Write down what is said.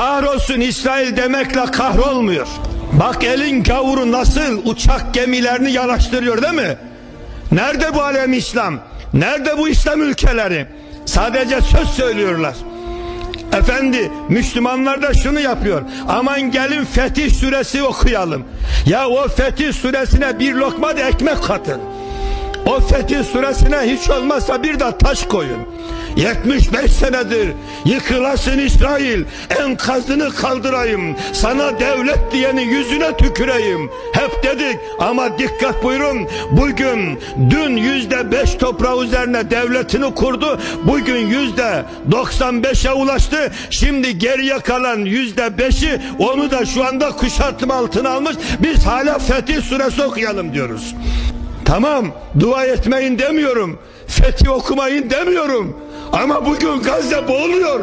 Kahrolsun İsrail demekle kahrolmuyor. Bak elin gavuru nasıl uçak gemilerini yanaştırıyor değil mi? Nerede bu alem İslam? Nerede bu İslam ülkeleri? Sadece söz söylüyorlar. Efendi Müslümanlar da şunu yapıyor. Aman gelin Fetih suresi okuyalım. Ya o Fetih suresine bir lokma da ekmek katın. O Fetih suresine hiç olmazsa bir de taş koyun. 75 senedir yıkılasın İsrail enkazını kaldırayım sana devlet diyeni yüzüne tüküreyim. Hep dedik ama dikkat buyurun bugün dün yüzde beş toprağı üzerine devletini kurdu bugün yüzde 95'e ulaştı şimdi geriye kalan yüzde beşi onu da şu anda kuşatma altına almış. Biz hala Fetih suresi okuyalım diyoruz Tamam dua etmeyin demiyorum. Fethi okumayın demiyorum. Ama bugün Gazze boğuluyor.